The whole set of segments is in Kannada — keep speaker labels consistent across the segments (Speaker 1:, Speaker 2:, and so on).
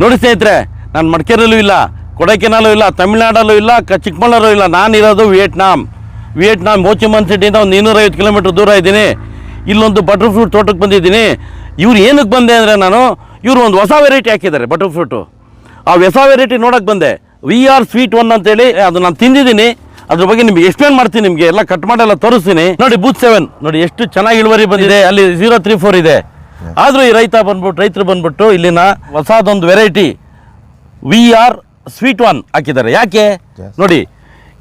Speaker 1: ನೋಡಿ ಸ್ನೇಹಿತರೆ, ನಾನು ಮಡಿಕೇರಿಯಲ್ಲೂ ಇಲ್ಲ, ಕೊಡೈಕೆನಾಲೂ ಇಲ್ಲ, ತಮಿಳ್ನಾಡಲ್ಲೂ ಇಲ್ಲ, ಕ ಚಿಕ್ಕಮಗಳೂರು ಇಲ್ಲ, ನಾನಿರೋದು ವಿಯೆಟ್ನಾಂ. ವಿಯೆಟ್ನಾಂ ಹೋಚಿಮನ್ ಸಿಟಿಯಿಂದ ಒಂದು ಇನ್ನೂರೈವತ್ತು ಕಿಲೋಮೀಟ್ರ್ ದೂರ ಇದ್ದೀನಿ. ಇಲ್ಲೊಂದು ಬಟರ್ ಫ್ರೂಟ್ ತೋಟಕ್ಕೆ ಬಂದಿದ್ದೀನಿ. ಇವ್ರು ಏನಕ್ಕೆ ಬಂದೆ ಅಂದರೆ ನಾನು, ಇವರು ಒಂದು ಹೊಸ ವೆರೈಟಿ ಹಾಕಿದ್ದಾರೆ ಬಟರ್ ಫ್ರೂಟು. ಆ ಹೊಸ ವೆರೈಟಿ ನೋಡೋಕ್ಕೆ ಬಂದೆ. ವಿ ಆರ್ ಸ್ವೀಟ್ ಒನ್ ಅಂತೇಳಿ, ಅದು ನಾನು ತಿಂದಿದ್ದೀನಿ. ಅದ್ರ ಬಗ್ಗೆ ನಿಮ್ಗೆ ಎಕ್ಸ್ಪ್ಲೇನ್ ಮಾಡ್ತೀನಿ ನಿಮಗೆ, ಎಲ್ಲ ಕಟ್ ಮಾಡೆಲ್ಲ ತೋರಿಸ್ತೀನಿ. ನೋಡಿ ಬೂತ್ ಸೆವೆನ್ ನೋಡಿ ಎಷ್ಟು ಚೆನ್ನಾಗಿ ಇಳುವರಿ ಬಂದಿದೆ, ಅಲ್ಲಿ ಜೀರೋ ತ್ರೀ ಫೋರ್ ಇದೆ. ಆದರೂ ಈ ರೈತ ಬಂದ್ಬಿಟ್ಟು ರೈತರು ಬಂದ್ಬಿಟ್ಟು ಇಲ್ಲಿನ ಹೊಸದೊಂದು variety V R sweet one ಹಾಕಿದ್ದಾರೆ. ಯಾಕೆ? ನೋಡಿ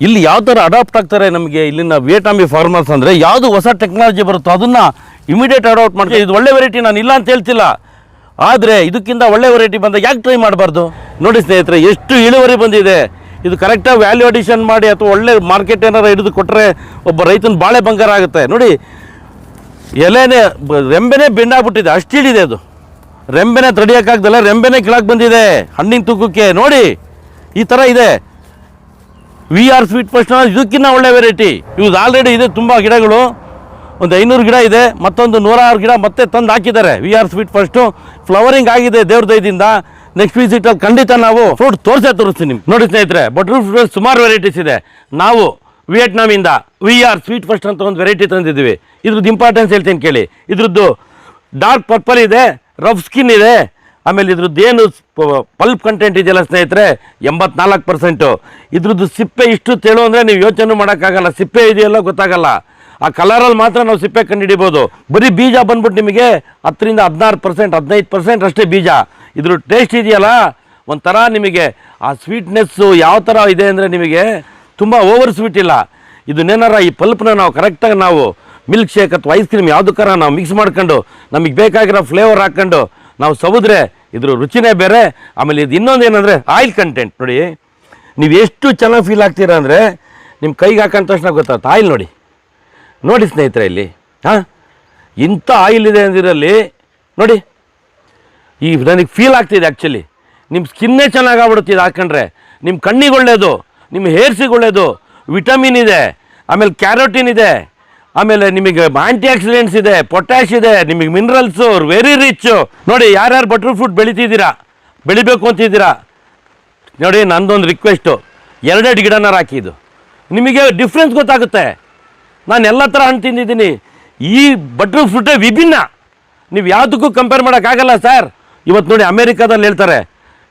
Speaker 1: ಇಲ್ಲಿ ಯಾವ ಥರ ಅಡಾಪ್ಟ್ ಆಗ್ತಾರೆ ನಮಗೆ ಇಲ್ಲಿನ ವಿಯೆಟ್ನಾಮಿ ಫಾರ್ಮರ್ಸ್ ಅಂದರೆ ಯಾವುದು ಹೊಸ ಟೆಕ್ನಾಲಜಿ ಬರುತ್ತೋ ಅದನ್ನು ಇಮಿಡಿಯೇಟ್ ಅಡಾಪ್ಟ್ ಮಾಡ್ತೀವಿ ಇದು ಒಳ್ಳೆ ವೆರೈಟಿ ನಾನು ಇಲ್ಲ ಅಂತ ಹೇಳ್ತಿಲ್ಲ. ಆದರೆ ಇದಕ್ಕಿಂತ ಒಳ್ಳೆ ವೆರೈಟಿ ಬಂದಾಗ ಯಾಕೆ ಟ್ರೈ ಮಾಡಬಾರ್ದು? ನೋಡಿ ಸ್ನೇಹಿತರೆ ಎಷ್ಟು ಇಳುವರಿ ಬಂದಿದೆ. ಇದು ಕರೆಕ್ಟಾಗಿ ವ್ಯಾಲ್ಯೂ ಅಡಿಷನ್ ಮಾಡಿ ಅಥವಾ ಒಳ್ಳೆ ಮಾರ್ಕೆಟ್ ಏನಾರು ಹಿಡಿದು ಕೊಟ್ಟರೆ ಒಬ್ಬ ರೈತನ ಬಾಳೆ ಬಂಗಾರ ಆಗುತ್ತೆ. ನೋಡಿ ಎಲೆನೇ ರೆಂಬೆನೇ ಬೆಂಡಾಗ್ಬಿಟ್ಟಿದೆ. ಅಷ್ಟು ಹಿಡಿದೆ ಅದು. ರೆಂಬೆನೇ ತಡಿಯೋಕ್ಕಾಗ್ದಲ್ಲ ರೆಂಬೆನೇ ಕೆಳಗೆ ಬಂದಿದೆ. ಹಣ್ಣಿನ ತೂಕಕ್ಕೆ. ನೋಡಿ, ಈ ಥರ ಇದೆ. ವಿ ಆರ್ ಸ್ವೀಟ್ ಫಸ್ಟ್ ಇದಕ್ಕಿಂತ ಒಳ್ಳೆ ವೆರೈಟಿ ಇವ್ದು ಆಲ್ರೆಡಿ ಇದೆ ತುಂಬ ಗಿಡಗಳು. ಒಂದು ಐನೂರು ಗಿಡ ಇದೆ. ಮತ್ತೊಂದು ನೂರಾರು ಗಿಡ ಮತ್ತೆ ತಂದು ಹಾಕಿದ್ದಾರೆ. V R sweet first flowering ಆಗಿದೆ ದೇವ್ರ ದಯದಿಂದ. ನೆಕ್ಸ್ಟ್ ವಿಸಿಟಲ್ಲಿ ಖಂಡಿತ ನಾವು ಫ್ರೂಟ್ ತೋರಿಸೇ ತೋರಿಸ್ತೀನಿ ನೋಡಿ ಸ್ನೇಹಿತರೆ ಬಟರ್ ಫ್ರೂಟ್ ಸುಮಾರು ವೆರೈಟೀಸ್ ಇದೆ. ನಾವು ವಿಯೆಟ್ನಾಮಿಂದ ವಿ ಆರ್ ಸ್ವೀಟ್ ಫಸ್ಟ್ ಅಂತ ಒಂದು ವೆರೈಟಿ ತಂದಿದ್ದೀವಿ. ಇದ್ರದ್ದು ಇಂಪಾರ್ಟೆನ್ಸ್ ಹೇಳ್ತೀನಿ ಕೇಳಿ. ಇದ್ರದ್ದು ಡಾರ್ಕ್ ಪರ್ಪಲ್ ಇದೆ ರಫ್ ಸ್ಕಿನ್ ಇದೆ. ಆಮೇಲೆ ಇದ್ರದ್ದು ಏನು ಪಲ್ಪ್ ಕಂಟೆಂಟ್ ಇದೆಯಲ್ಲ ಸ್ನೇಹಿತರೆ? ಎಂಬತ್ನಾಲ್ಕು ಪರ್ಸೆಂಟು ಇದ್ರದ್ದು ಸಿಪ್ಪೆ ಇಷ್ಟು ತೇಳು ಅಂದರೆ ನೀವು ಯೋಚನೆ ಮಾಡೋಕ್ಕಾಗಲ್ಲ. ಸಿಪ್ಪೆ ಇದೆಯಲ್ಲ ಗೊತ್ತಾಗಲ್ಲ. ಆ ಕಲರಲ್ಲಿ ಮಾತ್ರ ನಾವು ಸಿಪ್ಪೆ ಕಂಡುಹಿಡಿಬೋದು. ಬರೀ ಬೀಜ ಬಂದ್ಬಿಟ್ಟು ನಿಮಗೆ ಹತ್ತರಿಂದ ಹದಿನಾರು ಪರ್ಸೆಂಟ್ ಹದಿನೈದು ಪರ್ಸೆಂಟ್ ಅಷ್ಟೇ ಬೀಜ. ಇದ್ರ ಟೇಸ್ಟ್ ಇದೆಯಲ್ಲ? ಒಂಥರ ನಿಮಗೆ ಆ ಸ್ವೀಟ್ನೆಸ್ಸು ಯಾವ ಥರ ಇದೆ ಅಂದರೆ ನಿಮಗೆ ತುಂಬ ಓವರ್ ಸ್ವೀಟ್ ಇಲ್ಲ ಇದನ್ನೇನಾರ ಈ ಪಲ್ಪ್ನ ನಾವು ಕರೆಕ್ಟಾಗಿ ನಾವು ಮಿಲ್ಕ್ ಶೇಕ್ ಅಥವಾ ಐಸ್ ಕ್ರೀಮ್ ಯಾವುದಕ್ಕಾರ ನಾವು ಮಿಕ್ಸ್ ಮಾಡ್ಕೊಂಡು, ನಮಗೆ ಬೇಕಾಗಿರೋ ಫ್ಲೇವರ್ ಹಾಕ್ಕೊಂಡು ನಾವು ಸವಿದ್ರೆ ಇದ್ರ ರುಚಿನೇ ಬೇರೆ. ಆಮೇಲೆ ಇದು ಇನ್ನೊಂದು ಏನಂದರೆ ಆಯಿಲ್ ಕಂಟೆಂಟ್ ನೋಡಿ. ನೀವು ಎಷ್ಟು ಚೆನ್ನಾಗಿ ಫೀಲ್ ಆಗ್ತೀರಾ ಅಂದರೆ ನಿಮ್ಮ ಕೈಗೆ ಹಾಕೋ ತಕ್ಷಣ ಗೊತ್ತಾಗುತ್ತೆ. ಆಯಿಲ್ ನೋಡಿ. ನೋಡಿ ಸ್ನೇಹಿತರೆ ಇಲ್ಲಿ. ಹಾಂ? ಇಂಥ ಆಯಿಲ್ ಇದೆ ಅಂದಿರಲ್ಲಿ. ನೋಡಿ. ಈ ನನಗೆ ಫೀಲ್ ಆಗ್ತಿದೆ ಆ್ಯಕ್ಚುಲಿ ನಿಮ್ಮ ಸ್ಕಿನ್ನೇ ಚೆನ್ನಾಗಾಗ್ಬಿಡುತ್ತೆ ಇದು ಹಾಕ್ಕೊಂಡ್ರೆ ನಿಮ್ಮ ಕಣ್ಣಿಗೆ ಒಳ್ಳೆಯದು ನಿಮ್ಮ ಹೇರ್ಸಿಗೆ ಒಳ್ಳೆಯದು ವಿಟಮಿನ್ ಇದೆ, ಆಮೇಲೆ ಕ್ಯಾರೋಟಿನ್ ಇದೆ, ಆಮೇಲೆ ನಿಮಗೆ ಆಂಟಿ ಆಕ್ಸಿಡೆಂಟ್ಸ್ ಇದೆ, ಪೊಟ್ಯಾಶ್ ಇದೆ, ನಿಮಗೆ ಮಿನರಲ್ಸು, ವೆರಿ ರಿಚ್ಚು ನೋಡಿ, ಯಾರ್ಯಾರು ಬಟರ್ ಫ್ರೂಟ್ ಬೆಳಿತಿದ್ದೀರಾ, ಬೆಳಿಬೇಕು ಅಂತಿದ್ದೀರಾ? ನೋಡಿ, ನಂದೊಂದು ರಿಕ್ವೆಸ್ಟು ಎರಡೆರಡು ಗಿಡನಾರು ಹಾಕಿದ್ದು ನಿಮಗೆ ಡಿಫ್ರೆನ್ಸ್ ಗೊತ್ತಾಗುತ್ತೆ. ನಾನು ಎಲ್ಲ ಥರ ಹಣ್ಣು ತಿಂದಿದ್ದೀನಿ. ಈ ಬಟರ್ ಫ್ರೂಟೇ ವಿಭಿನ್ನ. ನೀವು ಯಾವುದಕ್ಕೂ ಕಂಪೇರ್ ಮಾಡೋಕ್ಕಾಗಲ್ಲ ಸರ್ ಇವತ್ತು ನೋಡಿ, ಅಮೇರಿಕಾದಲ್ಲಿ ಹೇಳ್ತಾರೆ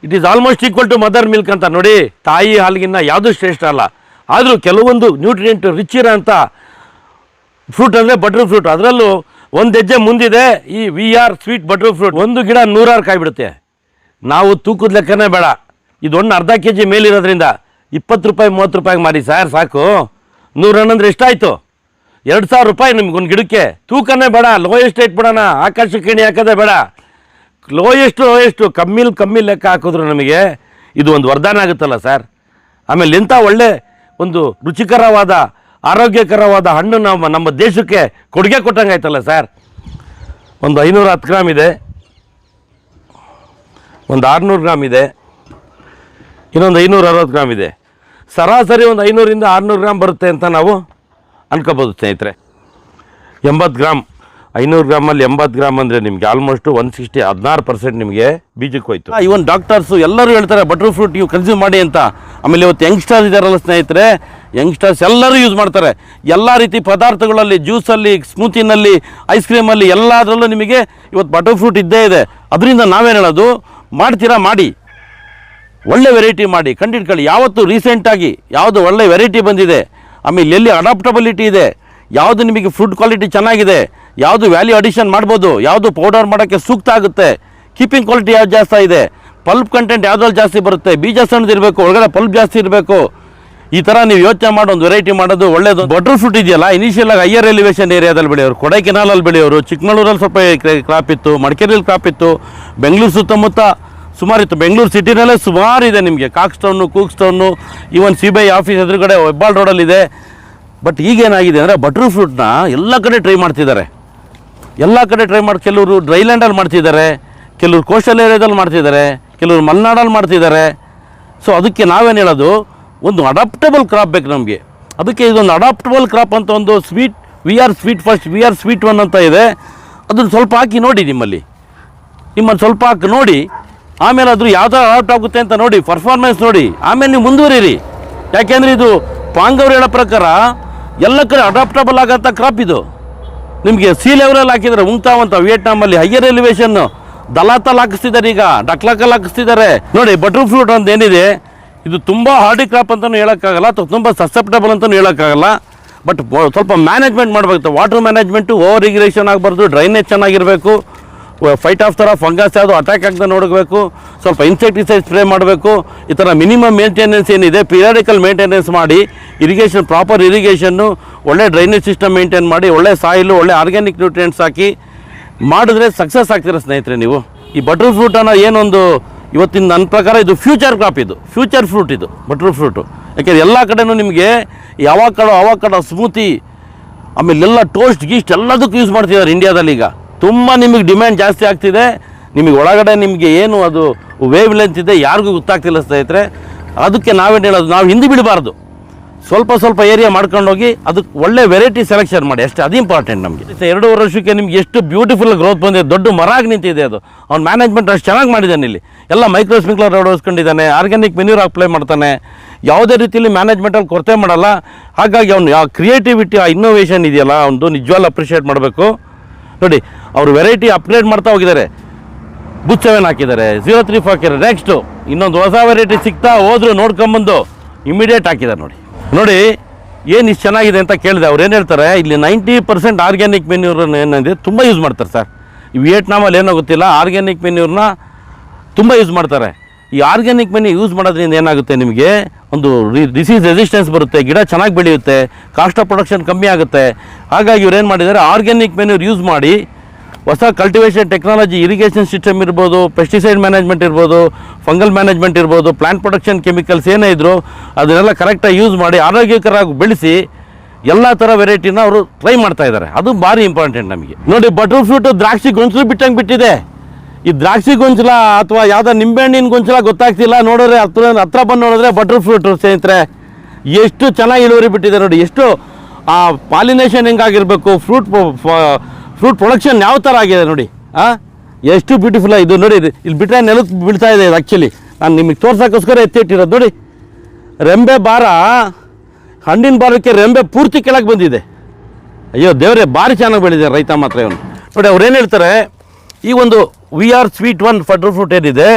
Speaker 1: it is almost equal to mother milk ಅಂತ ನೋಡಿ ತಾಯಿ ಹಾಲಿಗಿನ್ನ ಯಾವುದು ಶ್ರೇಷ್ಠ ಅಲ್ಲ. ಆದರೂ ಕೆಲವೊಂದು ನ್ಯೂಟ್ರಿಯೆಂಟ್ ರಿಚ್ ಇರೋ ಅಂತ ಫ್ರೂಟ್ ಅಂದರೆ ಬಟರ್ ಫ್ರೂಟ್. ಅದರಲ್ಲೂ ಒಂದು ಹೆಜ್ಜೆ ಮುಂದಿದೆ ಈ V R sweet butter fruit. ಒಂದು ಗಿಡ ನೂರಾರು ಕಾಯಿ ಬಿಡುತ್ತೆ ನಾವು ತೂಕದ ಲೆಕ್ಕನೇ ಬೇಡ. ಇದೊಂದು ಅರ್ಧ ಕೆ ಜಿ ಮೇಲಿರೋದ್ರಿಂದ ಇಪ್ಪತ್ತು ರೂಪಾಯಿ, ಮೂವತ್ತು ರೂಪಾಯಿಗೆ ಮಾರಿ ಸರ್ ಸಾಕು. ನೂರು ಹಣ್ಣಂದ್ರೆ ಎಷ್ಟಾಯಿತು? ಎರಡು ಸಾವಿರ ರೂಪಾಯಿ ನಿಮ್ಗೊಂದು ಗಿಡಕ್ಕೆ. ತೂಕನೇ ಬೇಡ ಲೋಯೆಸ್ಟ್ ರೇಟ್ ಬಿಡೋಣ. ಆಕಾಶ ಕಿಣಿ ಹಾಕೋದೇ ಬೇಡ. ಲೋಯೆಸ್ಟು ಲೋಯೆಸ್ಟು ಕಮ್ಮಿಲ್ ಕಮ್ಮಿ ಲೆಕ್ಕ ಹಾಕಿದ್ರು ನಮಗೆ, ಇದು ಒಂದು ವರದಾನ ಆಗುತ್ತಲ್ಲ ಸರ್? ಆಮೇಲೆ ಇಂಥ ಒಳ್ಳೆ ಒಂದು ರುಚಿಕರವಾದ, ಆರೋಗ್ಯಕರವಾದ ಹಣ್ಣು ನಮ್ಮ ನಮ್ಮ ದೇಶಕ್ಕೆ ಕೊಡುಗೆ ಕೊಟ್ಟಂಗೆ ಆಯ್ತಲ್ಲ ಸರ್? ಒಂದು ಐನೂರ ಹತ್ತು ಗ್ರಾಮ್ ಇದೆ. ಒಂದು ಆರುನೂರು ಗ್ರಾಮ್ ಇದೆ. ಇನ್ನೊಂದು ಐನೂರ ಅರವತ್ತು ಗ್ರಾಮ್ ಇದೆ. ಸರಾಸರಿ ಒಂದು ಐನೂರಿಂದ ಆರುನೂರು ಗ್ರಾಮ್ ಬರುತ್ತೆ ಅಂತ ನಾವು ಅನ್ಕೋಬೋದು ಸ್ನೇಹಿತರೆ. ಎಂಬತ್ತು ಗ್ರಾಮ್. ಐನೂರು ಗ್ರಾಮಲ್ಲಿ ಎಂಬತ್ತು ಗ್ರಾಮ್ ಅಂದರೆ ನಿಮಗೆ ಆಲ್ಮೋಸ್ಟ್ ಒನ್ ಸಿಕ್ಸ್ಟಿ ಹದಿನಾರು ಪರ್ಸೆಂಟ್ ನಿಮಗೆ ಬೀಜಕ್ಕೆ ಹೋಯ್ತು. ಇವನ್ ಡಾಕ್ಟರ್ಸು ಎಲ್ಲರೂ ಹೇಳ್ತಾರೆ ಬಟರ್ ಫ್ರೂಟ್ ನೀವು ಕನ್ಸ್ಯೂಮ್ ಮಾಡಿ ಅಂತ. ಆಮೇಲೆ ಇವತ್ತು ಯಂಗ್ಸ್ಟರ್ಸ್ ಇದ್ದಾರಲ್ಲ ಸ್ನೇಹಿತರೆ ಯಂಗ್ಸ್ಟರ್ಸ್ ಎಲ್ಲರೂ ಯೂಸ್ ಮಾಡ್ತಾರೆ. ಎಲ್ಲ ರೀತಿ ಪದಾರ್ಥಗಳಲ್ಲಿ ಜ್ಯೂಸಲ್ಲಿ ಸ್ಮೂತಿನಲ್ಲಿ ಐಸ್ ಕ್ರೀಮಲ್ಲಿ ಎಲ್ಲದರಲ್ಲೂ ನಿಮಗೆ ಇವತ್ತು ಬಟರ್ ಫ್ರೂಟ್ ಇದ್ದೇ ಇದೆ. ಅದರಿಂದ ನಾವೇನು ಹೇಳೋದು? ಮಾಡ್ತೀರಾ? ಮಾಡಿ. ಒಳ್ಳೆ ವೆರೈಟಿ ಮಾಡಿ. ಕಂಡಿಡ್ಕೊಳ್ಳಿ. ಯಾವತ್ತು ರೀಸೆಂಟಾಗಿ ಯಾವುದು ಒಳ್ಳೆ ವೆರೈಟಿ ಬಂದಿದೆ. ಆಮೇಲೆ ಎಲ್ಲಿ ಅಡಾಪ್ಟಬಿಲಿಟಿ ಇದೆ. ಯಾವುದು ನಿಮಗೆ ಫುಡ್ ಕ್ವಾಲಿಟಿ ಚೆನ್ನಾಗಿದೆ. ಯಾವುದು ವ್ಯಾಲ್ಯೂ ಅಡಿಷನ್ ಮಾಡ್ಬೋದು, ಯಾವುದು ಪೌಡರ್ ಮಾಡೋಕ್ಕೆ ಸೂಕ್ತ ಆಗುತ್ತೆ. ಕೀಪಿಂಗ್ ಕ್ವಾಲಿಟಿ ಯಾವ್ದು ಜಾಸ್ತಿ ಇದೆ ಪಲ್ಪ್ ಕಂಟೆಂಟ್ ಯಾವುದ್ರಲ್ಲಿ ಜಾಸ್ತಿ ಬರುತ್ತೆ? ಬೀಜ ಸಣ್ಣದಿರಬೇಕು ಒಳಗಡೆ ಪಲ್ಪ್ ಜಾಸ್ತಿ ಇರಬೇಕು. ಈ ಥರ ನೀವು ಯೋಚನೆ ಮಾಡಿ ಒಂದು ವೆರೈಟಿ ಮಾಡೋದು ಒಳ್ಳೇದು. ಬಟರ್ ಫ್ರೂಟ್ ಇದೆಯಲ್ಲ ಇನಿಷಿಯಲ್ ಆಗಿ ಹೈಯರ್ ಎಲಿವೇಶನ್ ಏರಿಯಾದಲ್ಲಿ ಬೆಳೆಯೋರು, ಕೊಡೈಕೆನಾಲಲ್ಲಿ ಬೆಳೆಯೋರು, ಚಿಕ್ಕಮಗಳೂರಲ್ಲಿ ಸ್ವಲ್ಪ ಕ್ರಾಪ್ ಇತ್ತು, ಮಡಿಕೇರಿಯಲ್ಲಿ ಕ್ರಾಪ್ ಇತ್ತು, ಬೆಂಗಳೂರು ಸುತ್ತಮುತ್ತ ಸುಮಾರು ಇತ್ತು. ಬೆಂಗಳೂರು ಸಿಟಿನಲ್ಲೇ ಸುಮಾರು ಇದೆ ನಿಮಗೆ. ಕಾಕ್ ಸ್ಟೌನು ಕೂಕ್ ಸ್ಟೌನು even C B I office ಎದುರುಗಡೆ ಹೆಬ್ಬಾಳ್ ರೋಡಲ್ಲಿದೆ ಬಟ್ ಈಗೇನಾಗಿದೆ ಅಂದರೆ ಬಟರ್ ಫ್ರೂಟ್ನ ಎಲ್ಲ ಕಡೆ ಟ್ರೈ ಮಾಡ್ತಿದ್ದಾರೆ. ಎಲ್ಲ ಕಡೆ ಟ್ರೈ ಮಾಡಿ, ಕೆಲವರು ಡ್ರೈಲ್ಯಾಂಡಲ್ಲಿ ಮಾಡ್ತಿದ್ದಾರೆ, ಕೆಲವರು ಕೋಸ್ಟಲ್ ಏರಿಯಾದಲ್ಲಿ ಮಾಡ್ತಿದ್ದಾರೆ, ಕೆಲವರು ಮಲೆನಾಡಲ್ಲಿ ಮಾಡ್ತಿದ್ದಾರೆ. ಸೊ ಅದಕ್ಕೆ ನಾವೇನು ಹೇಳೋದು? ಒಂದು ಅಡಾಪ್ಟಬಲ್ ಕ್ರಾಪ್ ಬೇಕು ನಮಗೆ. ಅದಕ್ಕೆ ಇದೊಂದು ಅಡಾಪ್ಟಬಲ್ ಕ್ರಾಪ್ ಅಂತ ಒಂದು sweet V R sweet first V R sweet one ಅಂತ ಇದೆ. ಅದನ್ನು ಸ್ವಲ್ಪ ಹಾಕಿ ನೋಡಿ ನಿಮ್ಮಲ್ಲಿ. ನಿಮ್ಮನ್ನು ಸ್ವಲ್ಪ ಹಾಕಿ ನೋಡಿ. ಆಮೇಲೆ ಅದು ಯಾವ ಥರ ಅಡಾಪ್ಟ್ ಆಗುತ್ತೆ ಅಂತ ನೋಡಿ ಪರ್ಫಾರ್ಮೆನ್ಸ್ ನೋಡಿ. ಆಮೇಲೆ ನೀವು ಮುಂದುವರಿರಿ ಯಾಕೆಂದರೆ ಇದು ಪಾಂಗವ್ರು ಹೇಳೋ ಪ್ರಕಾರ ಎಲ್ಲ ಕಡೆ ಅಡಾಪ್ಟಬಲ್ ಆಗೋಂಥ ಕ್ರಾಪ್ ಇದು. ನಿಮಗೆ ಸಿ ಲೆವೆಲಲ್ಲಿ ಹಾಕಿದರೆ ಉಂಗ್ತಾವಂತ ವಿಯೆಟ್ನಾಮಲ್ಲಿ ಹೈಯರ್ ಎಲಿವೇಶನ್ ದಲಾತಲ್ ಹಾಕಿಸ್ತಿದ್ದಾರೆ ಈಗ ಡಕ್ಲಾಕಲ್ ಹಾಕಿಸ್ತಿದ್ದಾರೆ ನೋಡಿ ಬಟರ್ ಫ್ರೂಟ್ ಅಂತ ಏನಿದೆ, ಇದು ತುಂಬ ಹಾರ್ಡಿ ಕ್ರಾಪ್ ಅಂತಲೂ ಹೇಳೋಕ್ಕಾಗಲ್ಲ, ಅಥವಾ ತುಂಬ ಸಸೆಪ್ಟಬಲ್ ಅಂತಲೂ ಹೇಳೋಕ್ಕಾಗಲ್ಲ. ಬಟ್ ಸ್ವಲ್ಪ ಮ್ಯಾನೇಜ್ಮೆಂಟ್ ಮಾಡಬೇಕು ವಾಟರ್ ಮ್ಯಾನೇಜ್ಮೆಂಟು ಓವರ್ ಇರಿಗೇಷನ್ ಆಗಬಾರ್ದು ಡ್ರೈನೇಜ್ ಚೆನ್ನಾಗಿರಬೇಕು. ಫೈಟ್ ಆಫ್ ಥರ ಫಂಗಸ್ ಯಾವುದು ಅಟ್ಯಾಕ್ ಆಗದೆ ನೋಡಬೇಕು. ಸ್ವಲ್ಪ ಇನ್ಸೆಕ್ಟಿಸೈಡ್ ಸ್ಪ್ರೇ ಮಾಡಬೇಕು. ಈ ಥರ ಮಿನಿಮಮ್ ಮೇಂಟೆನೆನ್ಸ್ ಏನಿದೆ ಪಿರಿಯಾಡಿಕಲ್ ಮೇಂಟೆನೆನ್ಸ್ ಮಾಡಿ ಇರಿಗೇಷನ್ ಪ್ರಾಪರ್ ಇರಿಗೇಷನ್ನು ಒಳ್ಳೆ ಡ್ರೈನೇಜ್ ಸಿಸ್ಟಮ್ ಮೇಂಟೈನ್ ಮಾಡಿ, ಒಳ್ಳೆ ಸಾಯಿಲು ಒಳ್ಳೆ ಆರ್ಗ್ಯಾನಿಕ್ ನ್ಯೂಟ್ರಿಯೆಂಟ್ಸ್ ಹಾಕಿ ಮಾಡಿದ್ರೆ ಸಕ್ಸಸ್ ಆಗ್ತೀರ ಸ್ನೇಹಿತರೆ ನೀವು? ಈ ಬಟರ್ ಫ್ರೂಟನ್ನು ಏನೊಂದು ಇವತ್ತಿನ ನನ್ನ ಪ್ರಕಾರ ಇದು ಫ್ಯೂಚರ್ ಕ್ರಾಪ್ ಇದು. ಫ್ಯೂಚರ್ ಫ್ರೂಟ್ ಇದು ಬಟರ್ ಫ್ರೂಟು ಯಾಕೆಂದರೆ ಎಲ್ಲ ಕಡೆನೂ ನಿಮಗೆ ಯಾವಾಗ ಕಡೋ ಅವಾಗ ಕಡೋ ಸ್ಮೂತಿ ಆಮೇಲೆ ಎಲ್ಲ ಟೋಸ್ಟ್ ಗೀಸ್ಟ್ ಎಲ್ಲದಕ್ಕೂ ಯೂಸ್ ಮಾಡ್ತಿದ್ದಾರೆ ಇಂಡಿಯಾದಲ್ಲಿ ಈಗ. ತುಂಬ ನಿಮಗೆ ಡಿಮ್ಯಾಂಡ್ ಜಾಸ್ತಿ ಆಗ್ತಿದೆ. ನಿಮಗೆ ಒಳಗಡೆ ನಿಮಗೆ ಏನು ಅದು ವೇವ್ ಲೆಂತ್ ಇದೆ, ಯಾರಿಗೂ ಗೊತ್ತಾಗ್ತಿಲ್ಲ ಸ್ನೇಹಿತರೆ. ಅದಕ್ಕೆ ನಾವೇನು ಹೇಳೋದು, ನಾವು ಹಿಂದೆ ಬಿಡಬಾರ್ದು. ಸ್ವಲ್ಪ ಸ್ವಲ್ಪ ಏರಿಯಾ ಮಾಡ್ಕೊಂಡೋಗಿ ಅದಕ್ಕೆ ಒಳ್ಳೆ ವೆರೈಟಿ ಸೆಲೆಕ್ಷನ್ ಮಾಡಿ. ಅಷ್ಟೇ, ಅದು ಇಂಪಾರ್ಟೆಂಟ್ ನಮಗೆ. ಎರಡೂವರೆ ವರ್ಷಕ್ಕೆ ನಿಮ್ಗೆ ಎಷ್ಟು ಬ್ಯೂಟಿಫುಲ್ ಗ್ರೋತ್ ಬಂದಿದೆ, ದೊಡ್ಡ ಮರ ಆಗಿ ನಿಂತಿದೆ ಅದು. ಅವ್ನು ಮ್ಯಾನೇಜ್ಮೆಂಟ್ ಅಷ್ಟು ಚೆನ್ನಾಗಿ ಮಾಡಿದ್ದಾನೆ ಇಲ್ಲಿ. ಎಲ್ಲ ಮೈಕ್ರೋ ಸ್ಪ್ರಿಂಕ್ಲರ್ ಅಳವಡಿಸ್ಕೊಂಡಿದ್ದಾನೆ, ಆರ್ಗ್ಯಾನಿಕ್ ಮೆನ್ಯೂರ್ ಅಪ್ಲೈ ಮಾಡ್ತಾನೆ. ಯಾವುದೇ ರೀತಿಯಲ್ಲಿ ಮ್ಯಾನೇಜ್ಮೆಂಟಲ್ಲಿ ಕೊರತೆ ಮಾಡಲ್ಲ. ಹಾಗಾಗಿ ಅವನು ಯಾವ ಕ್ರಿಯೇಟಿವಿಟಿ ಆ ಇನ್ನೋವೇಷನ್ ಇದೆಯಲ್ಲ ಅವನು ನಿಜವಾಗ್ಲೂ ಅಪ್ರಿಷಿಯೇಟ್ ಮಾಡಬೇಕು. ನೋಡಿ, ಅವರು ವೆರೈಟಿ ಅಪ್ಗ್ರೇಡ್ ಮಾಡ್ತಾ ಹೋಗಿದ್ದಾರೆ. ಬುಚ್ ಸೆವೆನ್ ಹಾಕಿದ್ದಾರೆ ಜೀರೋ ತ್ರೀ ಫೋರ್ ನೆಕ್ಸ್ಟು ಇನ್ನೊಂದು ಹೊಸ ವೆರೈಟಿ ಸಿಗ್ತಾ ಹೋದ್ರು ನೋಡ್ಕೊಂಬಂದು ಇಮಿಡಿಯೇಟ್ ಹಾಕಿದ್ದಾರೆ ನೋಡಿ. ನೋಡಿ, ಏನು ಇಷ್ಟು ಚೆನ್ನಾಗಿದೆ ಅಂತ ಕೇಳಿದೆ. ಅವ್ರು ಏನು ಹೇಳ್ತಾರೆ, ಇಲ್ಲಿ ನೈಂಟಿ ಪರ್ಸೆಂಟ್ ಆರ್ಗ್ಯಾನಿಕ್ ಮೆನ್ಯೂರನ್ನು ಏನಂದರೆ ತುಂಬ ಯೂಸ್ ಮಾಡ್ತಾರೆ ಸರ್ ವಿಯೆಟ್ನಾಮಲ್ಲಿ ಏನೋ ಗೊತ್ತಿಲ್ಲ ಆರ್ಗ್ಯಾನಿಕ್ ಮೆನ್ಯೂರನ್ನ ತುಂಬ ಯೂಸ್ ಮಾಡ್ತಾರೆ. ಈ ಆರ್ಗ್ಯಾನಿಕ್ ಮನಿ ಯೂಸ್ ಮಾಡೋದ್ರಿಂದ ಏನಾಗುತ್ತೆ ನಿಮಗೆ? ಒಂದು ಡಿಸೀಸ್ ರೆಸಿಸ್ಟೆನ್ಸ್ ಬರುತ್ತೆ, ಗಿಡ ಚೆನ್ನಾಗಿ ಬೆಳೆಯುತ್ತೆ ಕಾಸ್ಟ್ ಆಫ್ ಪ್ರೊಡಕ್ಷನ್ ಕಮ್ಮಿ ಆಗುತ್ತೆ. ಹಾಗಾಗಿ ಇವ್ರು ಏನು ಮಾಡಿದ್ದಾರೆ? ಆರ್ಗ್ಯಾನಿಕ್ ಮೆನ್ಯೂರ್ ಯೂಸ್ ಮಾಡಿ ಹೊಸ ಕಲ್ಟಿವೇಷನ್ ಟೆಕ್ನಾಲಜಿ ಇರಿಗೇಷನ್ ಸಿಸ್ಟಮ್ ಇರ್ಬೋದು ಪೆಸ್ಟಿಸೈಡ್ ಮ್ಯಾನೇಜ್ಮೆಂಟ್ ಇರ್ಬೋದು ಫಂಗಲ್ ಮ್ಯಾನೇಜ್ಮೆಂಟ್ ಇರ್ಬೋದು ಪ್ಲಾಂಟ್ ಪ್ರೊಡಕ್ಷನ್ ಕೆಮಿಕಲ್ಸ್ ಏನೇ ಇದ್ರು ಅದನ್ನೆಲ್ಲ ಕರೆಕ್ಟಾಗಿ ಯೂಸ್ ಮಾಡಿ ಆರೋಗ್ಯಕರವಾಗಿ ಬೆಳೆಸಿ ಎಲ್ಲ ಥರ ವೆರೈಟಿನ ಅವರು ಟ್ರೈ ಮಾಡ್ತಾ ಇದ್ದಾರೆ. ಅದು ಭಾರಿ ಇಂಪಾರ್ಟೆಂಟ್ ನಮಗೆ. ನೋಡಿ ಬಟರ್ ಫ್ರೂಟ್ ದ್ರಾಕ್ಷಿ ಗೊಂಚಲು ಬಿಟ್ಟಂಗೆ ಬಿಟ್ಟಿದೆ. ಈ ದ್ರಾಕ್ಷಿ ಗೊಂಚಲ ಅಥವಾ ನಿಂಬೆ ನಿಂಬೆಹಣ್ಣಿನ ಗೊಂಚಲ ಗೊತ್ತಾಗ್ತಿಲ್ಲ, ನೋಡಿದ್ರೆ ಹತ್ರ ಹತ್ರ ಬಂದು ನೋಡಿದ್ರೆ ಬಟರ್ ಫ್ರೂಟ್ ಸ್ನೇಹಿತರೆ. ಎಷ್ಟು ಚೆನ್ನಾಗಿ ಇಳುವರಿ ಬಿಟ್ಟಿದೆ ನೋಡಿ, ಎಷ್ಟು, ಆ ಪಾಲಿನೇಷನ್ ಹೆಂಗಾಗಿರ್ಬೇಕು ಫ್ರೂಟ್ ಫ್ರೂಟ್ ಪ್ರೊಡಕ್ಷನ್ ಯಾವ ಥರ ಆಗಿದೆ ನೋಡಿ, ಆ? ಎಷ್ಟು ಬ್ಯೂಟಿಫುಲ್ ಇದು ನೋಡಿ ಇಲ್ಲಿ ಬಿಟ್ಟರೆ ನೆಲಕ್ಕೆ ಬೀಳ್ತಾ ಇದೆ ಇದು ಆ್ಯಕ್ಚುಲಿ ನಾನು ನಿಮಗೆ ತೋರ್ಸೋಕ್ಕೋಸ್ಕರ ಎತ್ತಿಟ್ಟಿರೋದು ನೋಡಿ. ರೆಂಬೆ ಬಾರ ಹಣ್ಣಿನ ಬಾರಕ್ಕೆ ರೆಂಬೆ ಪೂರ್ತಿ ಕೆಳಗೆ ಬಂದಿದೆ. ಅಯ್ಯೋ ದೇವರೇ, ಭಾರಿ ಚೆನ್ನಾಗಿ ಬೆಳೆದಿದೆ ರೈತ ಮಾತ್ರ ಇವನು. ನೋಡಿ, ಅವ್ರು ಏನು ಹೇಳ್ತಾರೆ ಈ ಒಂದು V R sweet one butter fruit ಏನಿದೆ,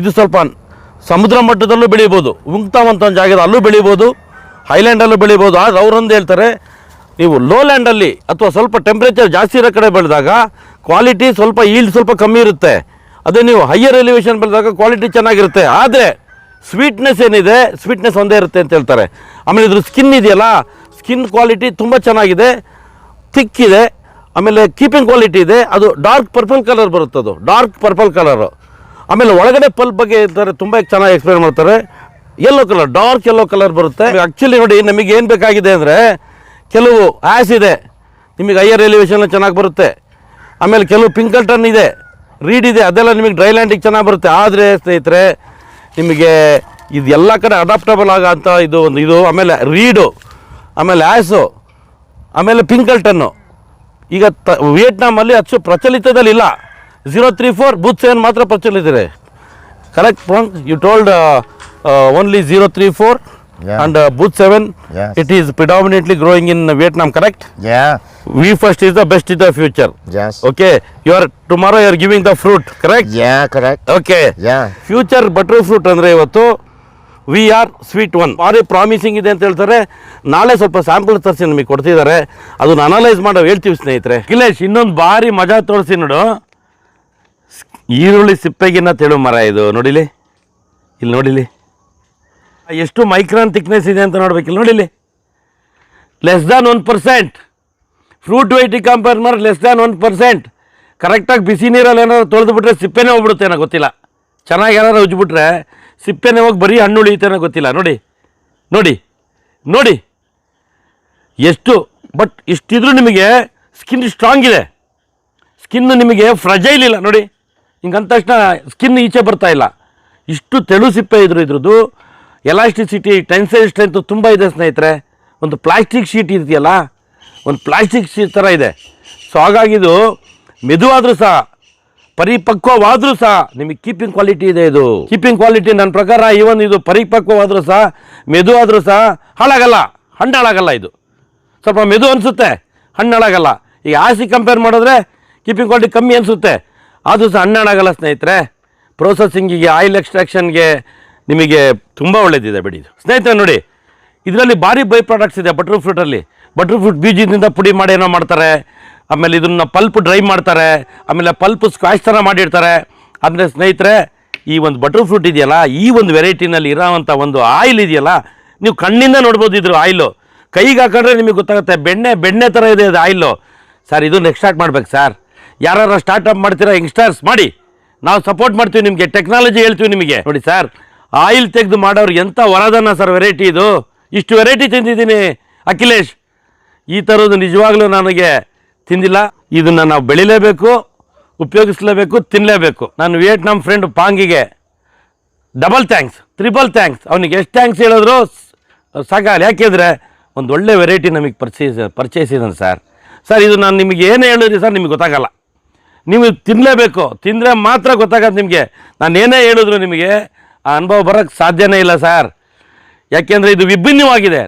Speaker 1: ಇದು ಸ್ವಲ್ಪ ಸಮುದ್ರ ಮಟ್ಟದಲ್ಲೂ ಬೆಳೀಬೋದು ಉಂಗ್ತಾವ್ ಅಂತ ಒಂದು ಜಾಗದ ಅಲ್ಲೂ ಬೆಳೀಬೋದು ಹೈಲ್ಯಾಂಡಲ್ಲೂ ಬೆಳೀಬೋದು ಆದರೆ ಅವರೊಂದು ಹೇಳ್ತಾರೆ, ನೀವು ಲೋ ಲ್ಯಾಂಡಲ್ಲಿ ಅಥವಾ ಸ್ವಲ್ಪ ಟೆಂಪ್ರೇಚರ್ ಜಾಸ್ತಿ ಇರೋ ಕಡೆ ಬೆಳೆದಾಗ ಕ್ವಾಲಿಟಿ ಸ್ವಲ್ಪ ಈಲ್ಡ್ ಸ್ವಲ್ಪ ಕಮ್ಮಿ ಇರುತ್ತೆ. ಅದೇ ನೀವು ಹೈಯರ್ ಎಲಿವೇಶನ್ ಬೆಳೆದಾಗ ಕ್ವಾಲಿಟಿ ಚೆನ್ನಾಗಿರುತ್ತೆ. ಆದರೆ ಸ್ವೀಟ್ನೆಸ್ ಏನಿದೆ ಸ್ವೀಟ್ನೆಸ್ ಒಂದೇ ಇರುತ್ತೆ ಅಂತ ಹೇಳ್ತಾರೆ. ಆಮೇಲೆ ಇದ್ರ ಸ್ಕಿನ್ ಇದೆಯಲ್ಲ ಸ್ಕಿನ್ ಕ್ವಾಲಿಟಿ ತುಂಬ ಚೆನ್ನಾಗಿದೆ ಥಿಕ್ ಇದೆ. ಆಮೇಲೆ ಕೀಪಿಂಗ್ ಕ್ವಾಲಿಟಿ ಇದೆ, ಅದು ಡಾರ್ಕ್ ಪರ್ಪಲ್ ಕಲರ್ ಬರುತ್ತೆ ಅದು ಡಾರ್ಕ್ ಪರ್ಪಲ್ ಕಲರು ಆಮೇಲೆ ಒಳಗಡೆ ಪಲ್ಪ್ ಬಗ್ಗೆ ಇರ್ತಾರೆ ತುಂಬ ಚೆನ್ನಾಗಿ ಎಕ್ಸ್ಪ್ಲೇನ್ ಮಾಡ್ತಾರೆ. Yellow colour dark yellow colour ಬರುತ್ತೆ. ಆ್ಯಕ್ಚುಲಿ ನೋಡಿ, ನಮಗೆ ಏನು ಬೇಕಾಗಿದೆ ಅಂದರೆ, ಕೆಲವು ಆ್ಯಸ್ ಇದೆ. ನಿಮಗೆ ಹೈಯರ್ ಎಲಿವೇಶನ್ ಚೆನ್ನಾಗಿ ಬರುತ್ತೆ. ಆಮೇಲೆ ಕೆಲವು ಪಿಂಕಲ್ಟನ್ ಇದೆ ರೀಡ್ ಇದೆ, ಅದೆಲ್ಲ ನಿಮಗೆ ಡ್ರೈ ಲ್ಯಾಂಡಿಗೆ ಚೆನ್ನಾಗಿ ಬರುತ್ತೆ. ಆದರೆ ಸ್ನೇಹಿತರೆ, ನಿಮಗೆ ಇದು ಎಲ್ಲ ಕಡೆ ಅಡಾಪ್ಟಬಲ್ ಆಗೋ ಇದು ಒಂದು ಇದು. ಆಮೇಲೆ ರೀಡು ಆಮೇಲೆ ಆ್ಯಸು ಆಮೇಲೆ ಪಿಂಕಲ್ಟನ್ನು ಈಗ ತ ವಿಯೆಟ್ನಾಮಲ್ಲಿ ಅಷ್ಟು ಪ್ರಚಲಿತದಲ್ಲಿಲ್ಲ. Zero three four Booth seven ಮಾತ್ರ ಪ್ರಚಲಿತ ಇದೆ correct you told only zero three four. And Booth seven it is predominantly growing in Vietnam correct. V first is the best in the future okay you are tomorrow you are giving the fruit correct
Speaker 2: yeah Correct.
Speaker 1: Okay. Future butter fruit ಅಂದರೆ ಇವತ್ತು ವಿ ಆರ್ ಸ್ವೀಟ್ ಒನ್. ಭಾರಿ ಪ್ರಾಮಿಸಿಂಗ್ ಇದೆ ಅಂತ ಹೇಳ್ತಾರೆ. ನಾಳೆ ಸ್ವಲ್ಪ ಸ್ಯಾಂಪಲ್ ತರಿಸಿ ನಮಗೆ ಕೊಡ್ತಿದ್ದಾರೆ. ಅದನ್ನ ಅನಲೈಸ್ ಮಾಡೋ ಹೇಳ್ತೀವಿ ಸ್ನೇಹಿತರೆ. ಕಿಲೇಶ್ ಇನ್ನೊಂದು ಭಾರಿ ಮಜಾ ತೋರಿಸಿ ನೋಡು. ಈರುಳ್ಳಿ ಸಿಪ್ಪೆಗಿನ್ನ ತೆಳು ಮರ ಇದು. ನೋಡಿಲಿ? ಇಲ್ಲಿ ನೋಡಿಲಿ? ಎಷ್ಟು ಮೈಕ್ರಾನ್ ಥಿಕ್ನೆಸ್ ಇದೆ ಅಂತ ನೋಡ್ಬೇಕಿಲ್ಲ ನೋಡಿಲಿ? Less than one percent fruit weight compare ಮಾಡಿ ಲೆಸ್ ದ್ಯಾನ್ ಒನ್ ಪರ್ಸೆಂಟ್ ಕರೆಕ್ಟಾಗಿ ಬಿಸಿ ನೀರಲ್ಲಿ ಏನಾದ್ರು ತೊಳೆದು ಬಿಟ್ರೆ ಸಿಪ್ಪೆನೇ ಹೋಗ್ಬಿಡುತ್ತೇನೋ ಗೊತ್ತಿಲ್ಲ. ಚೆನ್ನಾಗಿ ಏನಾದರೂ ಉಜ್ಬಿಟ್ರೆ ಸಿಪ್ಪೆನೇ ಹೋಗಿ ಬರೀ ಹಣ್ಣು ಉಳಿಯುತ್ತೇನೋ ಗೊತ್ತಿಲ್ಲ. ನೋಡಿ ನೋಡಿ ನೋಡಿ. ಎಷ್ಟು, ಬಟ್ ಇಷ್ಟಿದ್ರೂ ನಿಮಗೆ ಸ್ಕಿನ್ ಸ್ಟ್ರಾಂಗ್ ಇದೆ. ಸ್ಕಿನ್ ನಿಮಗೆ ಫ್ರಜೈಲ್ ಇಲ್ಲ. ನೋಡಿ ಹಿಂಗೆ ಅಂದ ತಕ್ಷಣ ಸ್ಕಿನ್ ಈಚೆ ಬರ್ತಾ ಇಲ್ಲ. ಇಷ್ಟು ತೆಳು ಸಿಪ್ಪೆ ಇದ್ರು ಇದ್ರದ್ದು ಎಲಾಸ್ಟಿಸಿಟಿ ಟೆನ್ಸೈಲ್ ಸ್ಟ್ರೆಂತ್ ತುಂಬ ಇದೆ ಸ್ನೇಹಿತರೆ. ಒಂದು ಪ್ಲಾಸ್ಟಿಕ್ ಶೀಟ್ ಇದೆಯಲ್ಲ, ಒಂದು ಪ್ಲಾಸ್ಟಿಕ್ ಶೀಟ್ ಥರ ಇದೆ. ಸೊ ಹಾಗಾಗಿ ಇದು ಮೆದುವಾದರೂ ಸಹ ಪರಿಪಕ್ವವಾದರೂ ಸಹ ನಿಮಗೆ ಕೀಪಿಂಗ್ ಕ್ವಾಲಿಟಿ ಇದೆ ಇದು. ಕೀಪಿಂಗ್ ಕ್ವಾಲಿಟಿ ನನ್ನ ಪ್ರಕಾರ ಈವನ್ ಇದು ಪರಿಪಕ್ವವಾದರೂ ಸಹ, ಮೆದು ಆದರೂ ಸಹ ಹಾಳಾಗಲ್ಲ ಹಣ್ಣು ಹಾಳಾಗಲ್ಲ ಇದು. ಸ್ವಲ್ಪ ಮೆದು ಅನಿಸುತ್ತೆ ಹಣ್ಣು ಹಾಳಾಗಲ್ಲ ಈಗ ಆಸಿ ಕಂಪೇರ್ ಮಾಡಿದ್ರೆ ಕೀಪಿಂಗ್ ಕ್ವಾಲಿಟಿ ಕಮ್ಮಿ ಅನಿಸುತ್ತೆ. ಆದರೂ ಸಹ ಹಣ್ಣು ಹಾಳಾಗಲ್ಲ ಸ್ನೇಹಿತರೆ ಪ್ರೊಸೆಸಿಂಗಿಗೆ ಆಯಿಲ್ ಎಕ್ಸ್ಟ್ರಾಕ್ಷನ್ಗೆ ನಿಮಗೆ ತುಂಬ ಒಳ್ಳೆಯದಿದೆ ಬಿಡಿ ಸ್ನೇಹಿತರೆ ನೋಡಿ, ಇದರಲ್ಲಿ ಭಾರಿ ಬೈ ಪ್ರಾಡಕ್ಟ್ಸ್ ಇದೆ ಬಟರ್ ಫ್ರೂಟಲ್ಲಿ ಬಟರ್ ಫ್ರೂಟ್ ಬೀಜದಿಂದ ಪುಡಿ ಮಾಡಿ ಏನೋ ಮಾಡ್ತಾರೆ. ಆಮೇಲೆ ಇದನ್ನು ಪಲ್ಪ್ ಡ್ರೈ ಮಾಡ್ತಾರೆ, ಆಮೇಲೆ ಪಲ್ಪ್ ಸ್ಕ್ವಾಶ್ ಥರ ಮಾಡಿರ್ತಾರೆ. ಅಂದರೆ ಸ್ನೇಹಿತರೆ, ಈ ಒಂದು ಬಟರ್ ಫ್ರೂಟ್ ಇದೆಯಲ್ಲ, ಈ ಒಂದು ವೆರೈಟಿನಲ್ಲಿ ಇರೋವಂಥ ಒಂದು ಆಯಿಲ್ ಇದೆಯಲ್ಲ, ನೀವು ಕಣ್ಣಿಂದ ನೋಡ್ಬೋದು ಇದ್ರ ಆಯಿಲು. ಕೈಗೆ ಹಾಕೊಂಡ್ರೆ ನಿಮಗೆ ಗೊತ್ತಾಗುತ್ತೆ, ಬೆಣ್ಣೆ ಬೆಣ್ಣೆ ಥರ ಇದೆ ಅದು ಆಯಿಲು. ಸರ್ ಇದನ್ನು ಎಕ್ಸ್ಟ್ರಾಕ್ಟ್ ಮಾಡ್ಬೇಕು ಸರ್. ಯಾರು ಸ್ಟಾರ್ಟಪ್ ಮಾಡ್ತೀರಾ ಯಂಗ್ಸ್ಟರ್ಸ್ ಮಾಡಿ. ನಾವು ಸಪೋರ್ಟ್ ಮಾಡ್ತೀವಿ ನಿಮಗೆ ಟೆಕ್ನಾಲಜಿ ಹೇಳ್ತೀವಿ ನಿಮಗೆ. ನೋಡಿ ಸರ್, ಆಯಿಲ್ ತೆಗೆದು ಮಾಡೋರು ಎಂಥ ವರದನ್ನ ಸರ್ ವೆರೈಟಿ ಇದು. ಇಷ್ಟು ವೆರೈಟಿ ತಿಂದಿದ್ದೀನಿ, ಅಖಿಲೇಶ್. ಈ ಥರದ್ದು ನಿಜವಾಗ್ಲೂ ನನಗೆ ತಿಂದಿಲ್ಲ. ಇದನ್ನು ನಾವು ಬೆಳಿಲೇಬೇಕು, ಉಪಯೋಗಿಸ್ಲೇಬೇಕು ತಿನ್ನಲೇಬೇಕು ನಾನು ವಿಯೆಟ್ನಾಂ ಫ್ರೆಂಡ್ ಪಾಂಗಿಗೆ ಡಬಲ್ ಥ್ಯಾಂಕ್ಸ್ ತ್ರಿಬಲ್ ಥ್ಯಾಂಕ್ಸ್ ಅವನಿಗೆ ಎಷ್ಟು ಥ್ಯಾಂಕ್ಸ್ ಹೇಳಿದ್ರು? ಸಾಕಾಗಲ್ಲ. ಯಾಕೆಂದರೆ ಒಂದು ಒಳ್ಳೆ ವೆರೈಟಿ ನಮಗೆ ಪರ್ಚೇಸ್ ಪರಿಚಯಿಸಿದ್ದಾನೆ ಸರ್ ಸರ್ ಇದು ನಾನು ನಿಮಗೆ ಏನೇ ಹೇಳಿದ್ರಿ ಸರ್ ನಿಮಗೆ ಗೊತ್ತಾಗಲ್ಲ. ನೀವು ತಿನ್ನಲೇಬೇಕು ತಿಂದರೆ ಮಾತ್ರ ಗೊತ್ತಾಗತ್ತೆ ನಿಮಗೆ. ನಾನು ಏನೇ ಹೇಳಿದ್ರು ನಿಮಗೆ, ಆ ಅನುಭವ ಬರೋಕ್ಕೆ ಸಾಧ್ಯನೇ ಇಲ್ಲ ಸರ್ ಯಾಕೆಂದರೆ ಇದು ವಿಭಿನ್ನವಾಗಿದೆ.